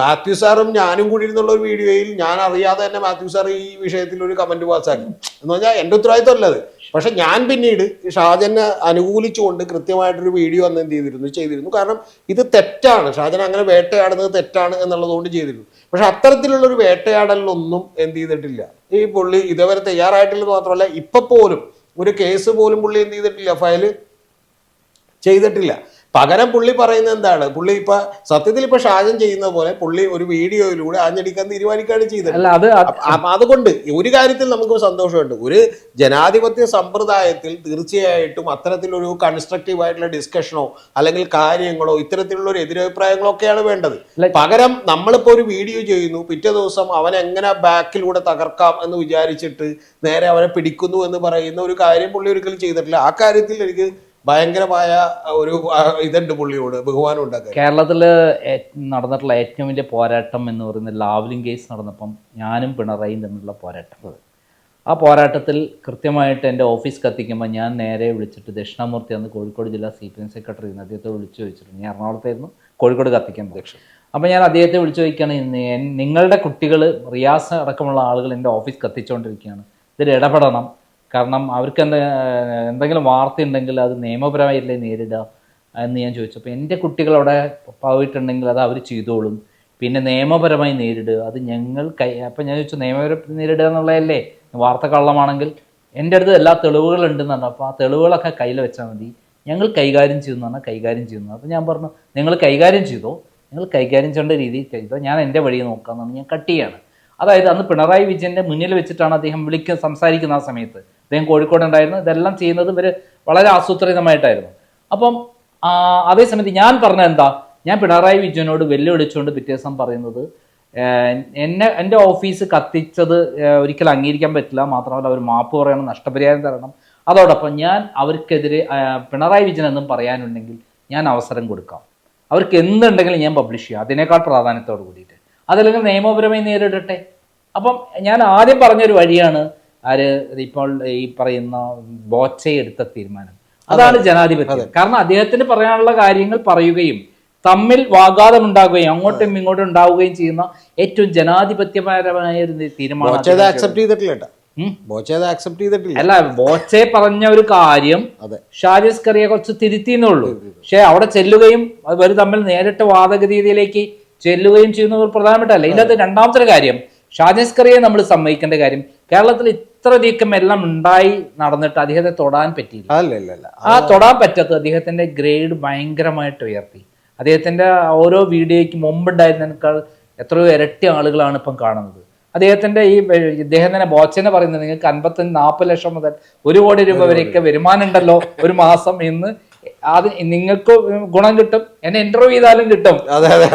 മാത്യു സാറും ഞാനും കൂടി ഇരുന്നുള്ള ഒരു വീഡിയോയിൽ ഞാൻ അറിയാതെ തന്നെ മാത്യു സാർ ഈ വിഷയത്തിൽ ഒരു കമന്റ് പാസ്സാക്കി എന്ന് പറഞ്ഞാൽ എന്റെ ഉത്തരവാദിത്വം അല്ലത് പക്ഷെ ഞാൻ പിന്നീട് ഷാജനെ അനുകൂലിച്ചുകൊണ്ട് കൃത്യമായിട്ടൊരു വീഡിയോ അന്ന് എന്ത് ചെയ്തിരുന്നു? ചെയ്തിരുന്നു. കാരണം ഇത് തെറ്റാണ്. ഷാജൻ അങ്ങനെ വേട്ടയാടുന്നത് തെറ്റാണ് എന്നുള്ളതുകൊണ്ട് ചെയ്തിരുന്നു. പക്ഷെ അത്തരത്തിലുള്ള ഒരു വേട്ടയാടലിലൊന്നും എന്ത് ചെയ്തിട്ടില്ല. ഈ പുള്ളി ഇതുവരെ തയ്യാറായിട്ടില്ലെന്ന് മാത്രമല്ല ഇപ്പൊ പോലും ഒരു കേസ് പോലും പുള്ളി എന്ത് ചെയ്തിട്ടില്ല ഫയൽ ചെയ്തിട്ടില്ല. പകരം പുള്ളി പറയുന്നത് എന്താണ്? പുള്ളി ഇപ്പൊ സത്യത്തിൽ ഇപ്പൊ ഷാജൻ ചെയ്യുന്ന പോലെ പുള്ളി ഒരു വീഡിയോയിലൂടെ ആഞ്ഞടിക്കാൻ തീരുമാനിക്കുകയാണ് ചെയ്തത്. അതുകൊണ്ട് ഒരു കാര്യത്തിൽ നമുക്ക് സന്തോഷമുണ്ട്. ഒരു ജനാധിപത്യ സമ്പ്രദായത്തിൽ തീർച്ചയായിട്ടും അത്തരത്തിലൊരു കൺസ്ട്രക്റ്റീവ് ആയിട്ടുള്ള ഡിസ്കഷനോ അല്ലെങ്കിൽ കാര്യങ്ങളോ ഇത്തരത്തിലുള്ള ഒരു എതിരഭിപ്രായങ്ങളോ ഒക്കെയാണ് വേണ്ടത്. പകരം നമ്മളിപ്പോ ഒരു വീഡിയോ ചെയ്യുന്നു പിറ്റേ ദിവസം അവൻ എങ്ങനെ ബാക്കിലൂടെ തകർക്കാം എന്ന് വിചാരിച്ചിട്ട് നേരെ അവനെ പിടിക്കുന്നു എന്ന് പറയുന്ന ഒരു കാര്യം പുള്ളി ഒരിക്കലും ചെയ്തിട്ടില്ല. ആ കാര്യത്തിൽ എനിക്ക് ഭയങ്കരമായ ഒരു ഇതുണ്ട് പുള്ളിയോട് ബഹുമാനം ഉണ്ടാക്കുക കേരളത്തിൽ നടന്നിട്ടുള്ള ഏറ്റവും വലിയ പോരാട്ടം എന്ന് പറയുന്ന ലാവ്ലിംഗ് കേസ് നടന്നപ്പം ഞാനും പിണറായിയും തമ്മിലുള്ള പോരാട്ടം. ആ പോരാട്ടത്തിൽ കൃത്യമായിട്ട് എന്റെ ഓഫീസ് കത്തിക്കുമ്പോൾ ഞാൻ നേരെ വിളിച്ചിട്ട് ദക്ഷിണാമൂർത്തി അന്ന് കോഴിക്കോട് ജില്ലാ സി പി എം സെക്രട്ടറി അദ്ദേഹത്തെ വിളിച്ചു ചോദിച്ചിട്ടുണ്ട് ഞാൻ എറണാകുളത്തായിരുന്നു കോഴിക്കോട് കത്തിക്കാൻ ദക്ഷിണ. അപ്പോൾ ഞാൻ അദ്ദേഹത്തെ വിളിച്ചു ചോദിക്കുകയാണ് നിങ്ങളുടെ കുട്ടികൾ റിയാസ് അടക്കമുള്ള ആളുകൾ എന്റെ ഓഫീസ് കത്തിച്ചുകൊണ്ടിരിക്കുകയാണ്. ഇതിൽ ഇടപെടണം. കാരണം അവർക്ക് എന്താ എന്തെങ്കിലും വാർത്ത ഉണ്ടെങ്കിൽ അത് നിയമപരമായില്ലേ നേരിടുക എന്ന് ഞാൻ ചോദിച്ചു. അപ്പോൾ എന്റെ കുട്ടികൾ അവിടെ പോയിട്ടുണ്ടെങ്കിൽ അത് അവർ ചെയ്തോളും. പിന്നെ നിയമപരമായി നേരിടുക. അത് ഞങ്ങൾ കൈ അപ്പം ഞാൻ ചോദിച്ചു നിയമപരം നേരിടുക എന്നുള്ളതല്ലേ? വാർത്ത കള്ളമാണെങ്കിൽ എന്റെ അടുത്ത് എല്ലാ തെളിവുകളുണ്ടെന്ന് പറഞ്ഞു. അപ്പോൾ ആ തെളിവുകളൊക്കെ കയ്യിൽ വെച്ചാൽ മതി. ഞങ്ങൾ കൈകാര്യം ചെയ്യുന്നു പറഞ്ഞാൽ കൈകാര്യം ചെയ്യുന്നു. അപ്പോൾ ഞാൻ പറഞ്ഞു നിങ്ങൾ കൈകാര്യം ചെയ്തോ? നിങ്ങൾ കൈകാര്യം ചെയ്യേണ്ട രീതിയിൽ ചെയ്തോ? ഞാൻ എന്റെ വഴി നോക്കാമെന്നാണ് ഞാൻ കട്ടിയാണ് അതായത് അന്ന് പിണറായി വിജയന്റെ മുന്നിൽ വെച്ചിട്ടാണ് അദ്ദേഹം വിളിക്കുക സംസാരിക്കുന്ന ആ സമയത്ത്. അദ്ദേഹം കോഴിക്കോട് ഉണ്ടായിരുന്നു. ഇതെല്ലാം ചെയ്യുന്നത് ഇവർ വളരെ ആസൂത്രിതമായിട്ടായിരുന്നു. അപ്പം അതേസമയത്ത് അതേ സമയത്ത് ഞാൻ പറഞ്ഞ എന്താ? ഞാൻ പിണറായി വിജയനോട് വെല്ലുവിളിച്ചുകൊണ്ട് പിറ്റേ ദിവസം പറയുന്നത് എന്നെ എന്റെ ഓഫീസ് കത്തിച്ചത് ഒരിക്കലും അംഗീകരിക്കാൻ പറ്റില്ല. മാത്രമല്ല അവർ മാപ്പ് പറയണം നഷ്ടപരിഹാരം തരണം. അതോടൊപ്പം ഞാൻ അവർക്കെതിരെ പിണറായി വിജയൻ എന്നും പറയാനുണ്ടെങ്കിൽ ഞാൻ അവസരം കൊടുക്കാം. അവർക്ക് എന്തുണ്ടെങ്കിലും ഞാൻ പബ്ലിഷ് ചെയ്യാം. അതിനേക്കാൾ പ്രാധാന്യത്തോട് കൂടിയിട്ട്. അതല്ലെങ്കിൽ നിയമപരമായി നേരിടട്ടെ. അപ്പം ഞാൻ ആദ്യം പറഞ്ഞൊരു വഴിയാണ് ആര് ഇപ്പോൾ ഈ പറയുന്ന ബോച്ചെ എടുത്ത തീരുമാനം. അതാണ് ജനാധിപത്യം. കാരണം അദ്ദേഹത്തിന് പറയാനുള്ള കാര്യങ്ങൾ പറയുകയും തമ്മിൽ വാഗാതം ഉണ്ടാകുകയും അങ്ങോട്ടും ഇങ്ങോട്ടും ഉണ്ടാവുകയും ചെയ്യുന്ന ഏറ്റവും ജനാധിപത്യപരമായ ഒരു തീരുമാനം ആക്സെപ്റ്റ് ചെയ്തിട്ടില്ല. ആക്സെപ്റ്റ് അല്ല ബോച്ചെ പറഞ്ഞ ഒരു കാര്യം ഷാരിസ് കറിയെ കുറച്ച് തിരുത്തിയെന്നുള്ളൂ പക്ഷെ അവിടെ ചെല്ലുകയും അവർ തമ്മിൽ നേരിട്ട് വാദഗതിയിലേക്ക് ചെല്ലുകയും ചെയ്യുന്നത് ഒരു പ്രധാനപ്പെട്ടല്ല ഇതിനകത്ത് രണ്ടാമത്തെ കാര്യം ഷാജിസ് കറിയെ നമ്മൾ സമ്മതിക്കേണ്ട കാര്യം കേരളത്തിൽ ഇത്ര നീക്കം എല്ലാം ഉണ്ടായി നടന്നിട്ട് അദ്ദേഹത്തെ തൊടാൻ പറ്റിയില്ല. ആ തൊടാൻ പറ്റാത്ത അദ്ദേഹത്തിന്റെ ഗ്രേഡ് ഭയങ്കരമായിട്ട് ഉയർത്തി. അദ്ദേഹത്തിന്റെ ഓരോ വീഡിയോയ്ക്ക് മുമ്പുണ്ടായിരുന്നതിനേക്കാൾ എത്രയോ ഇരട്ടി ആളുകളാണ് ഇപ്പം കാണുന്നത്. അദ്ദേഹത്തിന്റെ ഈ ഇദ്ദേഹം തന്നെ ബോച്ചനെ പറയുന്നത് നിങ്ങൾക്ക് അൻപത്തഞ്ച് നാൽപ്പത് ലക്ഷം മുതൽ ഒരു കോടി രൂപ വരെയൊക്കെ വരുമാനം ഉണ്ടല്ലോ ഒരു മാസം എന്ന് അത് നിങ്ങൾക്ക് ഗുണം കിട്ടും എന്നെ ഇന്റർവ്യൂ ചെയ്താലും കിട്ടും. അതെ അതെ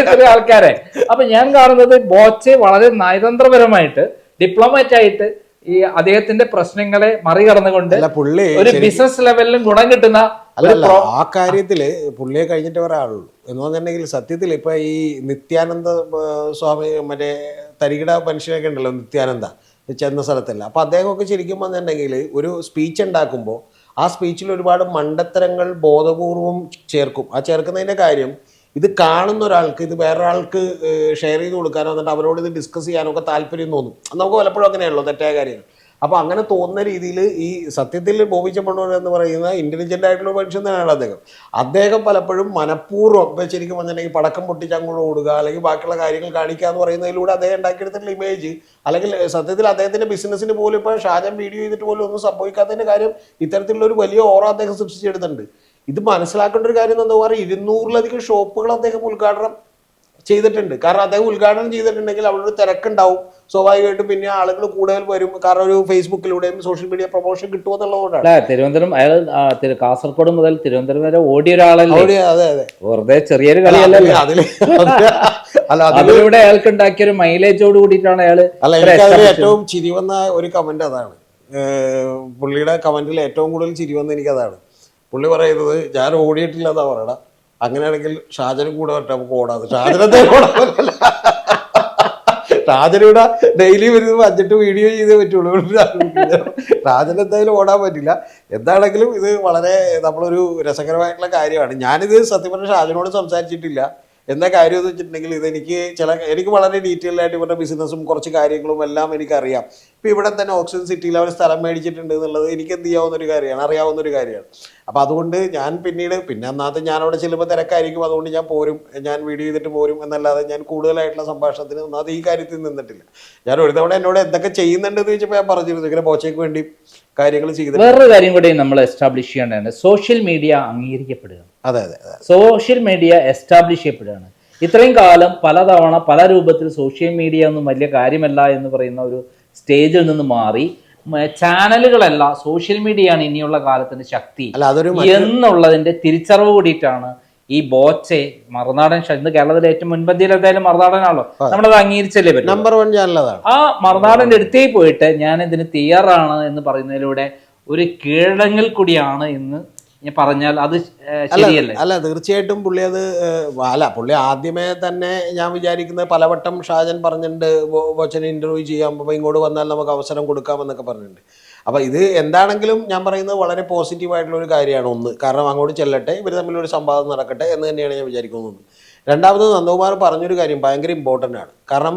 ഇത്രയും ആൾക്കാരെ. അപ്പൊ ഞാൻ കാണുന്നത് ബോച്ചെ വളരെ നയതന്ത്രപരമായിട്ട് ഡിപ്ലോമാറ്റ് ആയിട്ട് ഈ അദ്ദേഹത്തിന്റെ പ്രശ്നങ്ങളെ മറികടന്നുകൊണ്ട് ഒരു ബിസിനസ് ലെവലിലും ഗുണം കിട്ടുന്ന അല്ല ആ കാര്യത്തിൽ പുള്ളിയെ കഴിഞ്ഞിട്ട് ഒരാളുള്ളൂ എന്ന് പറഞ്ഞിട്ടുണ്ടെങ്കിൽ സത്യത്തിൽ ഇപ്പൊ ഈ നിത്യാനന്ദ സ്വാമി മറ്റേ തരികിട മനുഷ്യനൊക്കെ ഉണ്ടല്ലോ നിത്യാനന്ദ ചെന്ന സ്ഥലത്തല്ല. അപ്പൊ അദ്ദേഹമൊക്കെ ശരിക്കും വന്നിട്ടുണ്ടെങ്കിൽ ഒരു സ്പീച്ച് ഉണ്ടാക്കുമ്പോൾ ആ സ്പീച്ചിൽ ഒരുപാട് മണ്ടത്തരങ്ങൾ ബോധപൂർവം ചേർക്കും. ആ ചേർക്കുന്നതിന്റെ കാര്യം ഇത് കാണുന്ന ഒരാൾക്ക് ഇത് വേറൊരാൾക്ക് ഷെയർ ചെയ്ത് കൊടുക്കാനോ എന്നിട്ട് അവരോട് ഇത് ഡിസ്കസ് ചെയ്യാനോ ഒക്കെ താല്പര്യം തോന്നും. നമുക്ക് പലപ്പോഴും അങ്ങനെയാണല്ലോ തെറ്റായ കാര്യങ്ങൾ അപ്പൊ അങ്ങനെ തോന്നുന്ന രീതിയിൽ ഈ സത്യത്തിൽ ബോബി ചെമ്മണ്ണൂർ എന്ന് പറയുന്ന ഇന്റലിജന്റ് ആയിട്ടുള്ള മനുഷ്യൻ തന്നെയാണ് അദ്ദേഹം. അദ്ദേഹം പലപ്പോഴും മനഃപൂർവം ശരിക്കും പറഞ്ഞിട്ടുണ്ടെങ്കിൽ പടക്കം പൊട്ടിച്ച് അങ്ങോട്ട് ഓടുക അല്ലെങ്കിൽ ബാക്കിയുള്ള കാര്യങ്ങൾ കാണിക്കുക എന്ന് പറയുന്നതിലൂടെ അദ്ദേഹം ഉണ്ടാക്കിയെടുത്തിട്ടുള്ള ഇമേജ് അല്ലെങ്കിൽ സത്യത്തിൽ അദ്ദേഹത്തിന്റെ ബിസിനസ്സിന് പോലും ഇപ്പൊ ഷാജം വീഡിയോ ചെയ്തിട്ട് പോലും ഒന്നും സംഭവിക്കാത്തതിന്റെ കാര്യം ഇത്തരത്തിലുള്ള ഒരു വലിയ ഓറ അദ്ദേഹം സൃഷ്ടിച്ചെടുത്തിട്ടുണ്ട്. ഇത് മനസ്സിലാക്കേണ്ട ഒരു കാര്യം എന്താ പറയുക ഇരുന്നൂറിലധികം ഷോപ്പുകൾ അദ്ദേഹം ഉദ്ഘാടനം ചെയ്തിട്ടുണ്ട്. കാരണം അദ്ദേഹം ഉദ്ഘാടനം ചെയ്തിട്ടുണ്ടെങ്കിൽ അവിടെ ഒരു തിരക്കുണ്ടാവും. സ്വാഭാവികമായിട്ടും പിന്നെ ആളുകൾ കൂടുതൽ വരും. കാരണം ഒരു ഫേസ്ബുക്കിലൂടെയും സോഷ്യൽ മീഡിയ പ്രൊമോഷൻ കിട്ടുമെന്നുള്ളതുകൊണ്ടാണ് അല്ല തിരുവനന്തപുരം അയാൾ കാസർഗോഡ് മുതൽ തിരുവനന്തപുരം വരെ ഓടിയ ഒരാളല്ലേ? അതെ അതെ. വെറുതെ ചെറിയൊരു അതിൽ അതിൽ അല്ല അതിൽ അതിലൂടെ അയാൾക്ക് ഉണ്ടാക്കിയ ഒരു മൈലേജോട് കൂടിയിട്ടാണ് അയാൾ അല്ല ഏറ്റവും ചിരി വന്ന ഒരു കമന്റ് അതാണ്. പുള്ളിയുടെ കമന്റിൽ ഏറ്റവും കൂടുതൽ ചിരി വന്ന എനിക്ക് അതാണ് പുള്ളി പറയുന്നത് ഞാൻ ഓടിയിട്ടില്ല എന്നാ പറയണ. അങ്ങനെയാണെങ്കിൽ ഷാജനും കൂടെ വരട്ടെ നമുക്ക് ഓടാതെ ഷാജനത്തെ ഓടാൻ പറ്റില്ല ഡെയിലി വരുന്നത് അഞ്ചെട്ട് വീഡിയോ ചെയ്തേ പറ്റുള്ളൂ. ഷാജൻ എന്തായാലും ഓടാൻ പറ്റില്ല. എന്താണെങ്കിലും ഇത് വളരെ നമ്മളൊരു രസകരമായിട്ടുള്ള കാര്യമാണ്. ഞാനിത് സത്യം പറഞ്ഞ ഷാജനോട് സംസാരിച്ചിട്ടില്ല. എന്താ കാര്യം എന്ന് വെച്ചിട്ടുണ്ടെങ്കിൽ ഇതെനിക്ക് ചില എനിക്ക് വളരെ ഡീറ്റെയിൽ ആയിട്ട് ഇവരുടെ ബിസിനസ്സും കുറച്ച് കാര്യങ്ങളും എല്ലാം എനിക്കറിയാം. ഇപ്പം ഇവിടെ തന്നെ ഓക്സിജൻ സിറ്റിയിൽ അവർ സ്ഥലം മേടിച്ചിട്ടുണ്ട് എന്നുള്ളത് എനിക്ക് എന്ത് ചെയ്യാവുന്ന ഒരു കാര്യമാണ് അറിയാവുന്ന ഒരു കാര്യമാണ്. അപ്പോൾ അതുകൊണ്ട് ഞാൻ പിന്നീട് പിന്നെ അന്നാമത്തെ ഞാൻ അവിടെ ചെല്ലുമ്പോൾ തിരക്കായിരിക്കും അതുകൊണ്ട് ഞാൻ പോരും ഞാൻ വീഡിയോ ചെയ്തിട്ട് പോരും എന്നല്ലാതെ ഞാൻ കൂടുതലായിട്ടുള്ള സംഭാഷണത്തിന് ഒന്നാമത് ഈ കാര്യത്തിൽ നിന്നിട്ടില്ല. ഞാൻ ഒരു തവണ എന്നോട് എന്തൊക്കെ ചെയ്യുന്നുണ്ടെന്ന് ചോദിച്ചപ്പോൾ ഞാൻ പറഞ്ഞിരുന്നു ഇങ്ങനെ ബോച്ചയ്ക്ക് വേണ്ടി കാര്യങ്ങൾ ചെയ്തിട്ട് വേറൊരു കാര്യം കൂടി നമ്മൾ എസ്റ്റാബ്ലിഷ് ചെയ്യേണ്ടതാണ് സോഷ്യൽ മീഡിയ അംഗീകരിക്കപ്പെടുക. അതെ അതെ സോഷ്യൽ മീഡിയ എസ്റ്റാബ്ലിഷ് ചെയ്യപ്പെടുകയാണ്. ഇത്രയും കാലം പലതവണ പല രൂപത്തിൽ സോഷ്യൽ മീഡിയ ഒന്നും വലിയ കാര്യമല്ല എന്ന് പറയുന്ന ഒരു സ്റ്റേജിൽ നിന്ന് മാറി ചാനലുകളല്ല സോഷ്യൽ മീഡിയയാണ് ഇനിയുള്ള കാലത്തിന്റെ ശക്തി എന്നുള്ളതിന്റെ തിരിച്ചറിവ് കൂടിയിട്ടാണ് ഈ ബോച്ചെ മറുനാടൻ ഇന്ന് കേരളത്തിലെ ഏറ്റവും മുൻപന്തിയിൽ എന്തായാലും മറുനാടനാണല്ലോ. നമ്മളത് അംഗീകരിച്ചല്ലേ പറ്റും? നമ്പർ വൺ ആ മറുനാടന്റെ അടുത്തേ പോയിട്ട് ഞാൻ ഇതിന് തയ്യാറാണ് എന്ന് പറയുന്നതിലൂടെ ഒരു കീഴടങ്ങൽ കൂടിയാണ് ഞാൻ പറഞ്ഞാൽ അത് ശരിയല്ലേ? അല്ല തീർച്ചയായിട്ടും പുള്ളി അത് അല്ല പുള്ളി ആദ്യമേ തന്നെ ഞാൻ വിചാരിക്കുന്നത് പലവട്ടം ഷാജൻ പറഞ്ഞിട്ടുണ്ട് ബോച്ചനെ ഇന്റർവ്യൂ ചെയ്യാം അപ്പോൾ ഇങ്ങോട്ട് വന്നാൽ നമുക്ക് അവസരം കൊടുക്കാമെന്നൊക്കെ പറഞ്ഞിട്ടുണ്ട്. അപ്പോൾ ഇത് എന്താണെങ്കിലും ഞാൻ പറയുന്നത് വളരെ പോസിറ്റീവ് ആയിട്ടുള്ള ഒരു കാര്യമാണ് ഒന്ന്. കാരണം അങ്ങോട്ട് ചെല്ലട്ടെ ഇവർ തമ്മിലൊരു സംവാദം നടക്കട്ടെ എന്ന് തന്നെയാണ് ഞാൻ വിചാരിക്കുന്നത്. രണ്ടാമത് നന്ദകുമാർ പറഞ്ഞൊരു കാര്യം ഭയങ്കര ഇമ്പോർട്ടന്റ് ആണ്. കാരണം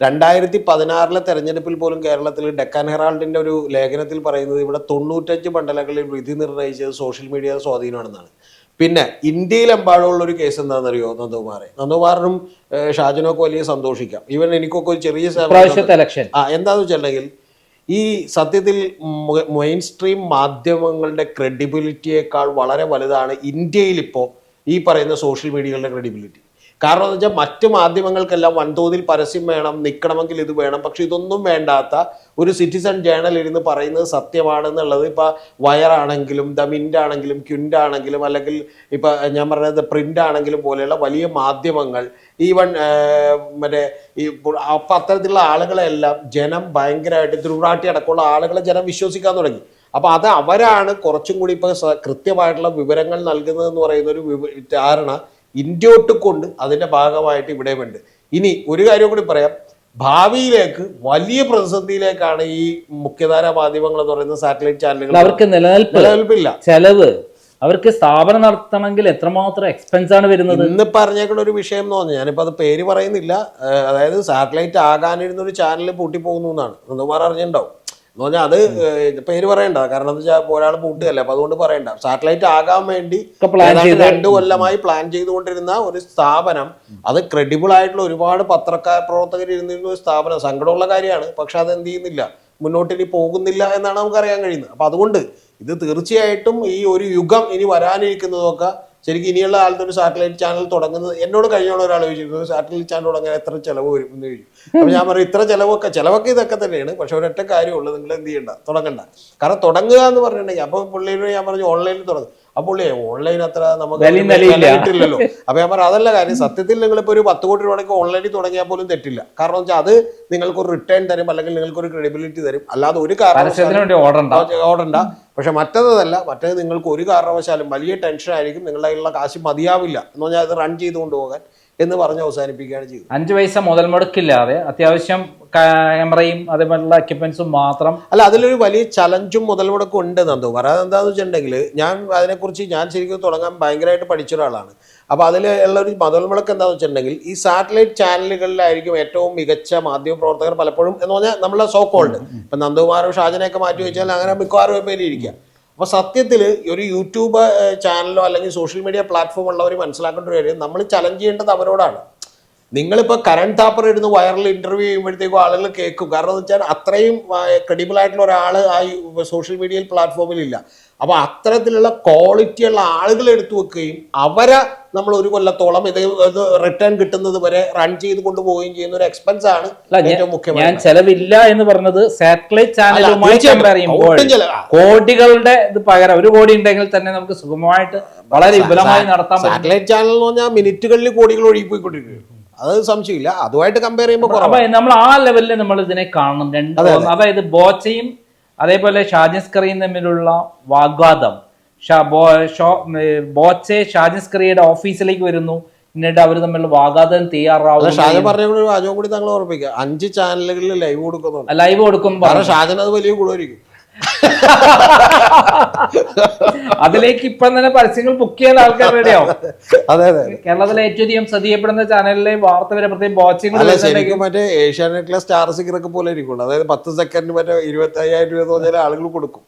രണ്ടായിരത്തി പതിനാറിലെ തെരഞ്ഞെടുപ്പിൽ പോലും കേരളത്തിൽ ഡെക്കാൻ ഹെറാൾഡിന്റെ ഒരു ലേഖനത്തിൽ പറയുന്നത് ഇവിടെ തൊണ്ണൂറ്റഞ്ച് മണ്ഡലങ്ങളിൽ വിധി നിർണയിച്ചത് സോഷ്യൽ മീഡിയയുടെ സ്വാധീനമാണെന്നാണ്. പിന്നെ ഇന്ത്യയിലെമ്പാടുള്ള ഒരു കേസ് എന്താണെന്നറിയോ നന്ദകുമാറെ? നന്ദകുമാറിനും ഷാജനൊക്കെ വലിയ സന്തോഷിക്കാം. ഈവൻ എനിക്കൊക്കെ ഒരു ചെറിയ എന്താണെന്ന് ആ വെച്ചിട്ടുണ്ടെങ്കിൽ ഈ സത്യത്തിൽ മെയിൻ സ്ട്രീം മാധ്യമങ്ങളുടെ ക്രെഡിബിലിറ്റിയേക്കാൾ വളരെ വലുതാണ് ഇന്ത്യയിൽ ഇപ്പോൾ ഈ പറയുന്ന സോഷ്യൽ മീഡിയകളുടെ ക്രെഡിബിലിറ്റി കാരണം എന്ന് വെച്ചാൽ മറ്റ് മാധ്യമങ്ങൾക്കെല്ലാം വൻതോതിൽ പരസ്യം വേണം നിൽക്കണമെങ്കിൽ ഇത് വേണം. പക്ഷെ ഇതൊന്നും വേണ്ടാത്ത ഒരു സിറ്റിസൺ ജേണൽ ഇരുന്ന് പറയുന്നത് സത്യമാണെന്നുള്ളത് ഇപ്പോൾ വയറാണെങ്കിലും ദ മിന്റ് ആണെങ്കിലും ക്യുന്റ് ആണെങ്കിലും അല്ലെങ്കിൽ ഇപ്പോൾ ഞാൻ പറഞ്ഞത് പ്രിന്റ് ആണെങ്കിലും പോലെയുള്ള വലിയ മാധ്യമങ്ങൾ ഈവൺ മറ്റേ ഈ അപ്പം അത്തരത്തിലുള്ള ആളുകളെല്ലാം ജനം ഭയങ്കരമായിട്ട് തിരുവാട്ടി അടക്കമുള്ള ആളുകളെ ജനം വിശ്വസിക്കാൻ തുടങ്ങി. അപ്പോൾ അത് അവരാണ് കുറച്ചും കൂടി ഇപ്പോൾ കൃത്യമായിട്ടുള്ള വിവരങ്ങൾ നൽകുന്നതെന്ന് പറയുന്ന ഒരു ധാരണ ഇന്ത്യോട്ട് കൊണ്ട് അതിന്റെ ഭാഗമായിട്ട് ഇവിടെയുമുണ്ട് ഇനി ഒരു കാര്യം കൂടി പറയാം. ഭാവിയിലേക്ക് വലിയ പ്രതിസന്ധിയിലേക്കാണ് ഈ മുഖ്യധാര മാധ്യമങ്ങൾ എന്ന് പറയുന്ന സാറ്റലൈറ്റ് ചാനലുകൾ അവർക്ക് നിലനിൽപ്പ് നിലനിൽപ്പില്ല. ചെലവ്. അവർക്ക് സ്ഥാപനം നടത്തണമെങ്കിൽ എത്രമാത്രം എക്സ്പെൻസ് ആണ് വരുന്നത്? ഇന്ന് പറഞ്ഞേക്കുന്ന ഒരു വിഷയം എന്ന് പറഞ്ഞു ഞാനിപ്പോൾ അത് പേര് പറയുന്നില്ല. അതായത് സാറ്റലൈറ്റ് ആകാനിരുന്ന ഒരു ചാനൽ പൂട്ടിപ്പോകുന്നു എന്നാണ്. നന്ദകുമാർ അറിഞ്ഞിട്ടുണ്ടാവും. എന്ന് പറഞ്ഞാൽ അത് പേര് പറയണ്ട. കാരണം എന്താ വെച്ചാൽ ഒരാൾ പൂട്ടുകയല്ലേ. അപ്പൊ അതുകൊണ്ട് പറയണ്ട. സാറ്റലൈറ്റ് ആകാൻ വേണ്ടി രണ്ട് കൊല്ലമായി പ്ലാൻ ചെയ്തുകൊണ്ടിരുന്ന ഒരു സ്ഥാപനം അത് ക്രെഡിബിൾ ആയിട്ടുള്ള ഒരുപാട് പത്രക്കാർ പ്രവർത്തകർ ഇരുന്നിരുന്ന ഒരു സ്ഥാപനം. സങ്കടമുള്ള കാര്യമാണ്. പക്ഷെ അത് എന്ത് ചെയ്യുന്നില്ല. മുന്നോട്ട് ഇനി പോകുന്നില്ല എന്നാണ് നമുക്ക് അറിയാൻ കഴിയുന്നത്. അപ്പൊ അതുകൊണ്ട് ഇത് തീർച്ചയായിട്ടും ഈ ഒരു യുഗം ഇനി വരാനിരിക്കുന്നതൊക്കെ ശരിക്കും ഇനിയുള്ള കാലത്ത് ഒരു സാറ്റലൈറ്റ് ചാനൽ തുടങ്ങുന്നത് എന്നോട് കഴിഞ്ഞുള്ള ഒരാൾ ചോദിച്ചിരുന്നു സാറ്റലൈറ്റ് ചാനൽ തുടങ്ങാൻ എത്ര ചിലവ് വരും? എന്ന് ചോദിച്ചു. അപ്പോൾ ഞാൻ പറയും ഇത്ര ചിലവൊക്കെ ചിലവൊക്കെ ഇതൊക്കെ തന്നെയാണ് പക്ഷെ ഒരൊറ്റ കാര്യമുള്ളൂ നിങ്ങൾ എന്ത് ചെയ്യണ്ട തുടങ്ങണ്ട. കാരണം തുടങ്ങുക എന്ന് പറഞ്ഞിട്ടുണ്ടെങ്കിൽ അപ്പോൾ പുള്ളിയോട് ഞാൻ പറഞ്ഞു ഓൺലൈനിൽ തുടങ്ങും. അപ്പോൾ പുള്ളിയെ ഓൺലൈൻ അത്ര നമുക്ക് കിട്ടില്ലല്ലോ അപ്പൊ ഞാൻ പറഞ്ഞു അതല്ല കാര്യം സത്യത്തിൽ നിങ്ങൾ നിങ്ങളിപ്പോ ഒരു പത്ത് കോടി രൂപയ്ക്ക് ഓൺലൈനിൽ തുടങ്ങിയാൽ പോലും തെറ്റില്ല. കാരണം വെച്ചാൽ അത് നിങ്ങൾക്ക് ഒരു റിട്ടേൺ തരും അല്ലെങ്കിൽ നിങ്ങൾക്ക് ഒരു ക്രെഡിബിലിറ്റി തരും. അല്ലാതെ ഒരു കാരണം ഓടണ്ട പക്ഷെ മറ്റേതല്ല മറ്റേത് നിങ്ങൾക്ക് ഒരു കാരണവശാലും വലിയ ടെൻഷൻ ആയിരിക്കും നിങ്ങളുടെ കയ്യിലുള്ള കാശ് മതിയാവില്ല എന്ന് പറഞ്ഞാൽ അത് റൺ ചെയ്ത് കൊണ്ടുപോകാൻ എന്ന് പറഞ്ഞ് അവസാനിപ്പിക്കുകയാണ് ചെയ്തത്. അഞ്ച് പൈസ മുതൽ മുടക്കില്ലാതെ അത്യാവശ്യം ക്യാമറയും അതേപോലുള്ള എക്യുപ്മെന്റ്സും മാത്രം അല്ല അതിലൊരു വലിയ ചലഞ്ചും മുതൽ മുടക്കും ഉണ്ട് നന്ദു. പറയാൻ എന്താണെന്ന് വെച്ചിട്ടുണ്ടെങ്കിൽ ഞാൻ അതിനെക്കുറിച്ച് ഞാൻ ശരിക്കും തുടങ്ങാൻ ഭയങ്കരമായിട്ട് പഠിച്ച ഒരാളാണ്. അപ്പോൾ അതിൽ ഉള്ള ഒരു മുതൽ മുടക്ക് എന്താണെന്ന് വെച്ചിട്ടുണ്ടെങ്കിൽ ഈ സാറ്റലൈറ്റ് ചാനലുകളിലായിരിക്കും ഏറ്റവും മികച്ച മാധ്യമ പ്രവർത്തകർ പലപ്പോഴും എന്ന് പറഞ്ഞാൽ നമ്മളെ സോ കോൾഡ് ഇപ്പം നന്ദകുമാറും ഷാജനെയൊക്കെ മാറ്റി വെച്ചാൽ അങ്ങനെ മിക്കവാറും പേര് ഇരിക്കുക. അപ്പോൾ സത്യത്തിൽ ഒരു യൂട്യൂബ് ചാനലോ അല്ലെങ്കിൽ സോഷ്യൽ മീഡിയ പ്ലാറ്റ്ഫോം ഉള്ളവർ മനസ്സിലാക്കേണ്ട ഒരു കാര്യം നമ്മൾ ചലഞ്ച് ചെയ്യേണ്ടത് അവരോടാണ്. നിങ്ങളിപ്പോൾ കരൺ താപ്പർ ഇരുന്ന് വൈറൽ ഇന്റർവ്യൂ ചെയ്യുമ്പോഴത്തേക്കും ആളുകൾ കേൾക്കും. കാരണം എന്ന് വെച്ചാൽ അത്രയും ക്രെഡിബിൾ ആയിട്ടുള്ള ഒരാൾ ആ സോഷ്യൽ മീഡിയയിൽ പ്ലാറ്റ്ഫോമിൽ ഇല്ല അപ്പോൾ അത്തരത്തിലുള്ള ക്വാളിറ്റിയുള്ള ആളുകൾ എടുത്തു വെക്കുകയും അവരെ നമ്മൾ ഒരു കൊല്ലത്തോളം ഇത് ഇത് റിട്ടേൺ കിട്ടുന്നത് വരെ റൺ ചെയ്ത് കൊണ്ടുപോവുകയും ചെയ്യുന്ന ഒരു എക്സ്പെൻസ് ആണ് ഏറ്റവും ഏറ്റവും ഞാൻ മുഖ്യമായ ചെലവില്ല എന്ന് പറഞ്ഞത് സാറ്റലൈറ്റ് ചാനലുമായി. കമ്പയർ ചെയ്യുമ്പോൾ. കോടികളുടെ ഇത് പകരം ഒരു കോടി ഉണ്ടെങ്കിൽ തന്നെ നമുക്ക് സുഗമമായിട്ട് വളരെ വിപുലമായി നടത്താൻ സാറ്റലൈറ്റ് ചാനൽ എന്ന് പറഞ്ഞാൽ മിനിറ്റുകളിൽ കോടികൾ ഒഴുകിപ്പോയിക്കൊണ്ടിരിക്കുകയും അത് സംശയമില്ല. അതുമായിട്ട് കമ്പയർ ചെയ്യുമ്പോൾ നമ്മൾ ആ ലെവലിൽ നമ്മൾ ഇതിനെ കാണണം. രണ്ട് അതായത് ബോച്ചയും അതേപോലെ ഷാജിസ്കറിയും തമ്മിലുള്ള വാഗ്വാദം. ബോച്ചെ ഷാജിസ്കറിയുടെ ഓഫീസിലേക്ക് വരുന്നു. എന്നിട്ട് അവർ തമ്മിലുള്ള വാഗ്വാദം തയ്യാറാവും ഷാജൻ പറഞ്ഞ ഒരു വാചകം കൂടി താങ്കൾ ഓർമ്മിക്കുക അഞ്ച് ചാനലുകളിൽ ലൈവ് കൊടുക്കുന്നുണ്ട്. ലൈവ് കൊടുക്കുമ്പോൾ കാരണം ഷാജൻ അത് വലിയ ഗുണമായിരിക്കും. അതിലേക്ക് ഇപ്പം തന്നെ പരസ്യങ്ങൾ ബുക്ക് ചെയ്യാൻ ആൾക്കാർ റെഡിയാവും അതെ അതെ കേരളത്തിലെ ഏറ്റവും അധികം ശ്രദ്ധിക്കപ്പെടുന്ന ചാനലിലെ വാർത്ത വരെ പ്രത്യേകം വാച്ചിങ് മറ്റേ ഏഷ്യാനെറ്റിലെ സ്റ്റാർ സിംഗറൊക്കെ പോലെ ഇരിക്കുള്ളൂ. അതായത് പത്ത് സെക്കൻഡ് മറ്റേ ഇരുപത്തി അയ്യായിരം രൂപ പറഞ്ഞാൽ ആളുകൾ കൊടുക്കും.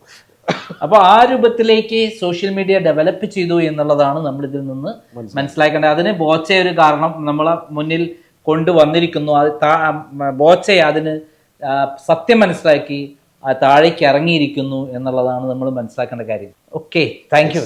അപ്പൊ ആ രൂപത്തിലേക്ക് സോഷ്യൽ മീഡിയ ഡെവലപ്പ് ചെയ്തു എന്നുള്ളതാണ് നമ്മൾ ഇതിൽ നിന്ന് മനസ്സിലാക്കേണ്ടത്. അതിന് ബോച്ചെ ഒരു കാരണം നമ്മളെ മുന്നിൽ കൊണ്ടുവന്നിരിക്കുന്നു. അത് ബോച്ചെ അതിന് സത്യം മനസ്സിലാക്കി താഴേക്ക് ഇറങ്ങിയിരിക്കുന്നു എന്നുള്ളതാണ് നമ്മൾ മനസ്സിലാക്കേണ്ട കാര്യം. Okay thank you